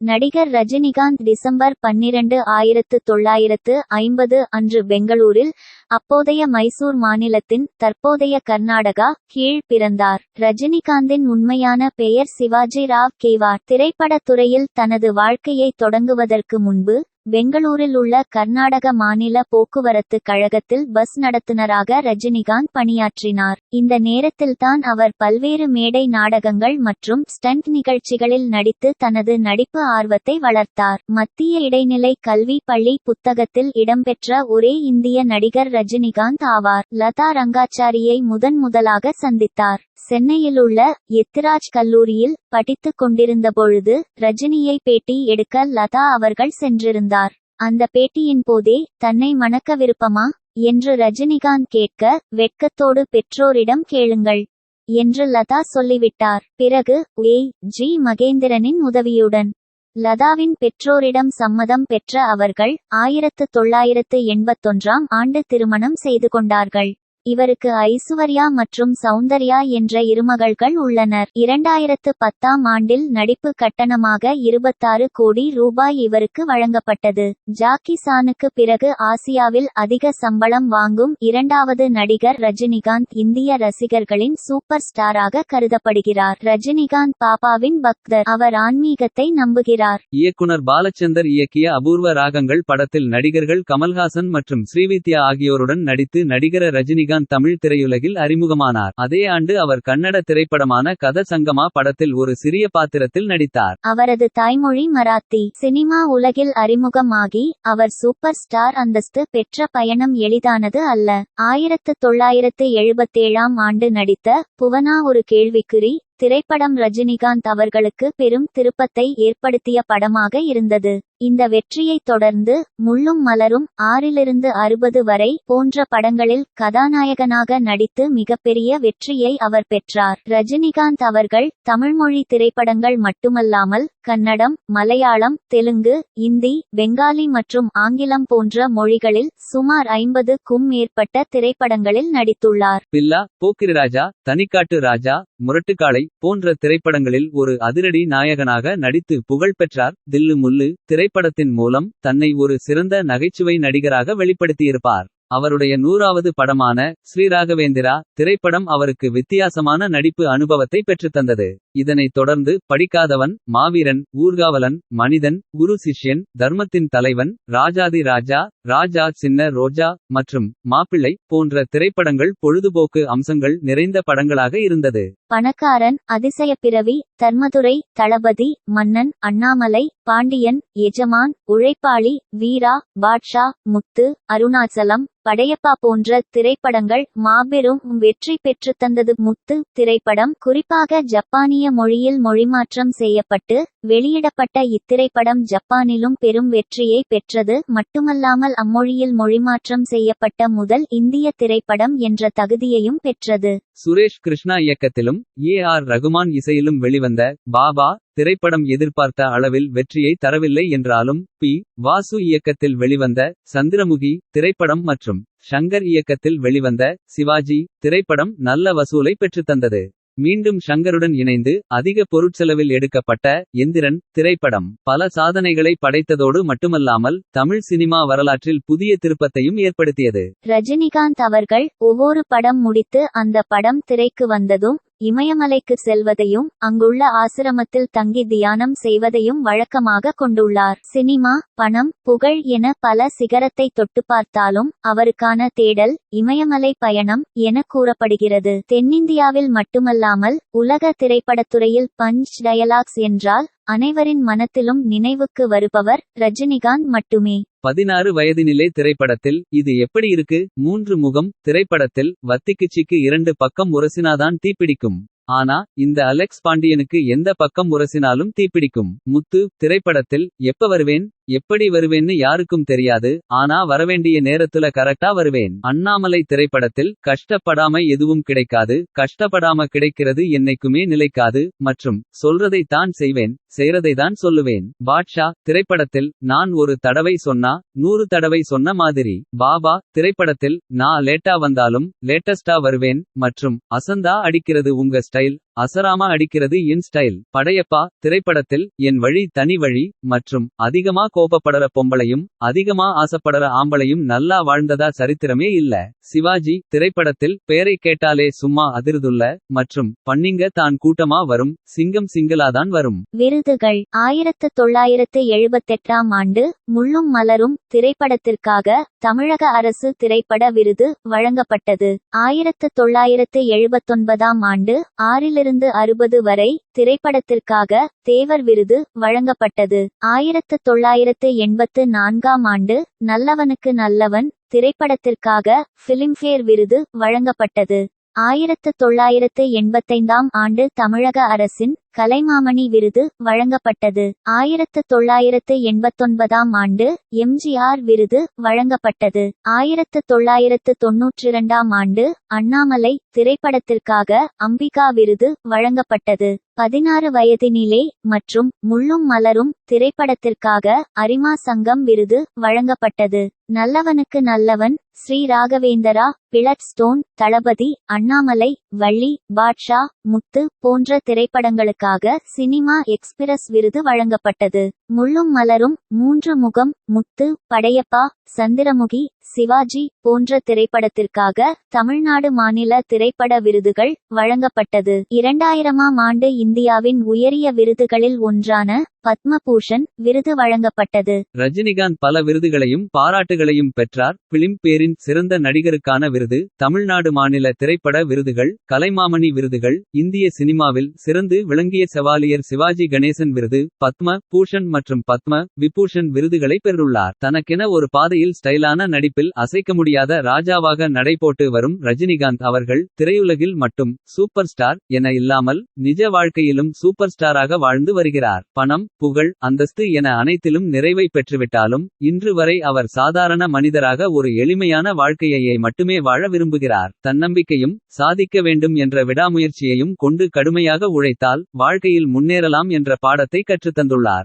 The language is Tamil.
நடிகர் ரஜினிகாந்த் டிசம்பர் பன்னிரண்டு ஆயிரத்து தொள்ளாயிரத்து ஐம்பது அன்று பெங்களூரில் அப்போதைய மைசூர் மாநிலத்தின் தற்போதைய கர்நாடகா கீழ் பிறந்தார். ரஜினிகாந்தின் உண்மையான பெயர் சிவாஜி ராவ் கேவார் திரைப்படத் துறையில் தனது வாழ்க்கையை தொடங்குவதற்கு முன்பு பெங்களூரில் உள்ள கர்நாடக மாநில போக்குவரத்து கழகத்தில் பஸ் நடத்துனராக ரஜினிகாந்த் பணியாற்றினார். இந்த நேரத்தில்தான் அவர் பல்வேறு மேடை நாடகங்கள் மற்றும் ஸ்டண்ட் நிகழ்ச்சிகளில் நடித்து தனது நடிப்பு ஆர்வத்தை வளர்த்தார். மத்திய இடைநிலை கல்வி பள்ளி புத்தகத்தில் இடம்பெற்ற ஒரே இந்திய நடிகர் ரஜினிகாந்த் ஆவார். லதா ரங்காச்சாரியை முதன் முதலாக சந்தித்தார். சென்னையில் உள்ள எத்திராஜ் கல்லூரியில் படித்துக் கொண்டிருந்தபொழுது ரஜினியை பேட்டி எடுக்க லதா அவர்கள் சென்றிருந்தார். அந்த பேட்டியின் போதே தன்னை மணக்க விருப்பமா? என்று ரஜினிகாந்த் கேட்க வெட்கத்தோடு பெற்றோரிடம் கேளுங்கள் என்று லதா சொல்லிவிட்டார். பிறகு ஏ ஜி. மகேந்திரனின் உதவியுடன். லதாவின் பெற்றோரிடம் சம்மதம் பெற்ற அவர்கள் ஆயிரத்து தொள்ளாயிரத்து எண்பத்தொன்றாம் ஆண்டு திருமணம் செய்து கொண்டார்கள். இவருக்கு ஐசுவர்யா மற்றும் சௌந்தர்யா என்ற இருமகள்கள் உள்ளனர். இரண்டாயிரத்து பத்தாம் ஆண்டில் நடிப்பு கட்டணமாக இருபத்தாறு கோடி ரூபாய் இவருக்கு வழங்கப்பட்டது. ஜாக்கி சானுக்கு பிறகு ஆசியாவில் அதிக சம்பளம் வாங்கும் இரண்டாவது நடிகர் ரஜினிகாந்த் இந்திய ரசிகர்களின் சூப்பர் ஸ்டாராக கருதப்படுகிறார். ரஜினிகாந்த் பாபாவின் பக்தர் அவர் ஆன்மீகத்தை நம்புகிறார். இயக்குனர் பாலச்சந்தர் இயக்கிய அபூர்வ ராகங்கள் படத்தில் நடிகர்கள் கமல்ஹாசன் மற்றும் ஸ்ரீவித்யா ஆகியோருடன் நடித்து நடிகர ரஜினிகாந்த் தமிழ் திரையுலகில் அறிமுகமானார். அதே ஆண்டு அவர் கன்னட திரைப்படமான கத சங்கமா படத்தில் ஒரு சிறிய பாத்திரத்தில் நடித்தார். அவரது தாய்மொழி மராத்தி சினிமா உலகில் அறிமுகமாகி அவர் சூப்பர் ஸ்டார் அந்தஸ்து பெற்ற பயணம் எளிதானது அல்ல. ஆயிரத்து தொள்ளாயிரத்து எழுபத்தேழாம் ஆண்டு நடித்த புவனா ஒரு கேள்விக்குறி திரைப்படம் ரஜினிகாந்த் அவர்களுக்கு பெரும் திருப்பத்தை ஏற்படுத்திய படமாக இருந்தது. இந்த வெற்றியைத் தொடர்ந்து முள்ளும் மலரும் ஆறிலிருந்து அறுபது வரை போன்ற படங்களில் கதாநாயகனாக நடித்து மிகப்பெரிய வெற்றியை அவர் பெற்றார். ரஜினிகாந்த் அவர்கள் தமிழ்மொழி திரைப்படங்கள் மட்டுமல்லாமல் கன்னடம் மலையாளம் தெலுங்கு இந்தி பெங்காலி மற்றும் ஆங்கிலம் போன்ற மொழிகளில் சுமார் ஐம்பதுக்கும் மேற்பட்ட திரைப்படங்களில் நடித்துள்ளார். பில்லா போக்கிரி ராஜா தனிக்காட்டு ராஜா முரட்டுக்காளை போன்ற திரைப்படங்களில் ஒரு அதிரடி நாயகனாக நடித்து புகழ் பெற்றார். தில்லு முல்லு திரைப்படத்தின் மூலம் தன்னை ஒரு சிறந்த நகைச்சுவை நடிகராக வெளிப்படுத்தியிருப்பார். அவருடைய நூறாவது படமான ஸ்ரீராகவேந்திரா திரைப்படம் அவருக்கு வித்தியாசமான நடிப்பு அனுபவத்தை பெற்றுத்தந்தது இதனைத் தொடர்ந்து படிக்காதவன் மாவீரன் ஊர்காவலன் மனிதன் குரு சிஷ்யன் தர்மத்தின் தலைவன் ராஜாதி ராஜா ராஜா சின்ன ரோஜா மற்றும் மாப்பிள்ளை போன்ற திரைப்படங்கள் பொழுதுபோக்கு அம்சங்கள் நிறைந்த படங்களாக இருந்தது. பணக்காரன் அதிசயப்பிறவி தர்மதுரை தளபதி மன்னன் அண்ணாமலை பாண்டியன் எஜமான் உழைப்பாளி வீரா பாட்ஷா முத்து அருணாச்சலம் படையப்பா போன்ற திரைப்படங்கள் மாபெரும் வெற்றி பெற்று தந்தது. முத்து திரைப்படம் குறிப்பாக ஜப்பானிய மொழியில் மொழிமாற்றம் செய்யப்பட்டு வெளியிடப்பட்ட இத்திரைப்படம் ஜப்பானிலும் பெரும் வெற்றியை பெற்றது. மட்டுமல்லாமல் அம்மொழியில் மொழிமாற்றம் செய்யப்பட்ட முதல் இந்திய திரைப்படம் என்ற தகுதியையும் பெற்றது. சுரேஷ் கிருஷ்ணா இயக்கத்திலும் ஏ ஆர் ரகுமான் இசையிலும் வெளிவந்த பாபா திரைப்படம் எதிர்பார்த்த அளவில் வெற்றியை தரவில்லை என்றாலும் பி. வாசு இயக்கத்தில் வெளிவந்த சந்திரமுகி திரைப்படம் மற்றும் ஷங்கர் இயக்கத்தில் வெளிவந்த சிவாஜி திரைப்படம் நல்ல வசூலை பெற்றுத்தந்தது மீண்டும் ஷங்கருடன் இணைந்து அதிக பொருட்செலவில் எடுக்கப்பட்ட எந்திரன் திரைப்படம் பல சாதனைகளை படைத்ததோடு மட்டுமல்லாமல் தமிழ் சினிமா வரலாற்றில் புதிய திருப்பத்தையும் ஏற்படுத்தியது. ரஜினிகாந்த் அவர்கள் ஒவ்வொரு படம் முடித்து அந்த படம் திரைக்கு வந்ததும் இமயமலைக்கு செல்வதையும் அங்குள்ள ஆசிரமத்தில் தங்கி தியானம் செய்வதையும் வழக்கமாக கொண்டுள்ளார். சினிமா பணம் புகழ் என பல சிகரத்தை தொட்டு பார்த்தாலும் அவருக்கான தேடல் இமயமலை பயணம் என கூறப்படுகிறது. தென்னிந்தியாவில் மட்டுமல்லாமல் உலக திரைப்படத்துறையில் பஞ்ச் டயலாக்ஸ் என்றால் அனைவரின் மனத்திலும் நினைவுக்கு வருபவர் ரஜினிகாந்த் மட்டுமே. பதினாறு வயதினிலே திரைப்படத்தில் இது எப்படி இருக்கு? மூன்று முகம் திரைப்படத்தில் வத்திக்குச்சிக்கு இரண்டு பக்கம் உரசினாதான் தீப்பிடிக்கும். ஆனா இந்த அலெக்ஸ் பாண்டியனுக்கு எந்த பக்கம் உரசினாலும் தீப்பிடிக்கும். முத்து திரைப்படத்தில் எப்ப வருவேன்? எப்படி வருவேன்னு யாருக்கும் தெரியாது ஆனா வரவேண்டிய நேரத்துல கரெக்டா வருவேன். அண்ணாமலை திரைப்படத்தில் கஷ்டப்படாம எதுவும் கிடைக்காது கஷ்டப்படாம கிடைக்கிறது என்னைக்குமே நிலைக்காது மற்றும் சொல்றதை தான் செய்வேன் செய்றதை தான் சொல்லுவேன். பாட்ஷா திரைப்படத்தில் நான் ஒரு தடவை சொன்னா நூறு தடவை சொன்ன மாதிரி பாபா திரைப்படத்தில் நான் லேட்டா வந்தாலும் லேட்டஸ்டா வருவேன் மற்றும் அசந்தா அடிக்கிறது உங்க ஸ்டைல் அசராமா அடிக்கிறது என் ஸ்டைல். படையப்பா திரைப்படத்தில் என் வழி தனி வழி மற்றும் அதிகமா கோபப்படற பொம்பளையும் அதிகமா ஆசைப்படற ஆம்பளையும் நல்லா வாழ்ந்ததா சரித்திரமே இல்ல. சிவாஜி திரைப்படத்தில் பேரை கேட்டாலே சும்மா அதிர்துள்ள மற்றும் பண்ணிங்க தான் கூட்டமா வரும் சிங்கம் சிங்களாதான் வரும். விருதுகள். ஆயிரத்து தொள்ளாயிரத்து எழுபத்தெட்டாம் ஆண்டு முள்ளும் மலரும் திரைப்படத்திற்காக தமிழக அரசு திரைப்பட விருது வழங்கப்பட்டது. ஆயிரத்து தொள்ளாயிரத்து எழுபத்தொன்பதாம் ஆண்டு ஆறிலிருந்து அறுபது வரை திரைப்படத்திற்காக தேவர் விருது வழங்கப்பட்டது. ஆயிரத்து தொள்ளாயிரத்து எண்பத்து நான்காம் ஆண்டு நல்லவனுக்கு நல்லவன் திரைப்படத்திற்காக பிலிம்ஃபேர் விருது வழங்கப்பட்டது. ஆயிரத்து தொள்ளாயிரத்து எண்பத்தைந்தாம் ஆண்டு தமிழக அரசின் கலைமாமணி விருது வழங்கப்பட்டது. ஆயிரத்து தொள்ளாயிரத்து எண்பத்தொன்பதாம் ஆண்டு எம்ஜிஆர் விருது வழங்கப்பட்டது. ஆயிரத்து தொள்ளாயிரத்து தொன்னூற்றிரண்டாம் ஆண்டு அண்ணாமலை திரைப்படத்திற்காக அம்பிகா விருது வழங்கப்பட்டது. பதினாறு வயதினிலே மற்றும் முள்ளும் மலரும் திரைப்படத்திற்காக அரிமா சங்கம் விருது வழங்கப்பட்டது. நல்லவனுக்கு நல்லவன் ஸ்ரீ ராகவேந்தரா பிளட் ஸ்டோன் தளபதி அண்ணாமலை வள்ளி பாட்ஷா முத்து போன்ற திரைப்படங்களுக்காக சினிமா எக்ஸ்பிரஸ் விருது வழங்கப்பட்டது. முள்ளும் மலரும் மூன்று முகம் முத்து படையப்பா சந்திரமுகி சிவாஜி போன்ற திரைப்படத்திற்காக தமிழ்நாடு மாநில திரைப்பட விருதுகள் வழங்கப்பட்டது. இரண்டாயிரமாம் ஆண்டு இந்தியாவின் உயரிய விருதுகளில் ஒன்றான பத்மபூஷன் விருது வழங்கப்பட்டது. ரஜினிகாந்த் பல விருதுகளையும் பாராட்டுகளையும் பெற்றார். பிலிம் பேரின் சிறந்த நடிகருக்கான விருது தமிழ்நாடு மாநில திரைப்பட விருதுகள் கலைமாமணி விருதுகள் இந்திய சினிமாவில் சிறந்து விளங்கிய செவாலியர் சிவாஜி கணேசன் விருது பத்ம பூஷன் மற்றும் பத்ம விபூஷன் விருதுகளை பெற்றுள்ளார். தனக்கென ஒரு பாதையில் ஸ்டைலான நடிப்பில் அசைக்க முடியாத ராஜாவாக நடைபோட்டு வரும் ரஜினிகாந்த் அவர்கள் திரையுலகில் மட்டும் சூப்பர் ஸ்டார் என இல்லாமல் நிஜ வாழ்க்கையிலும் சூப்பர் ஸ்டாராக வாழ்ந்து வருகிறார். பணம் புகழ் அந்தஸ்து என அனைத்திலும் நிறைவை பெற்றுவிட்டாலும் இன்று வரை அவர் சாதாரண மனிதராக ஒரு எளிமையான வாழ்க்கையையே மட்டுமே வாழ விரும்புகிறார். தன்னம்பிக்கையும் சாதிக்க வேண்டும் என்ற விடாமுயற்சியையும் கொண்டு கடுமையாக உழைத்தால் வாழ்க்கையில் முன்னேறலாம் என்ற பாடத்தை கற்றுத்தந்துள்ளார்.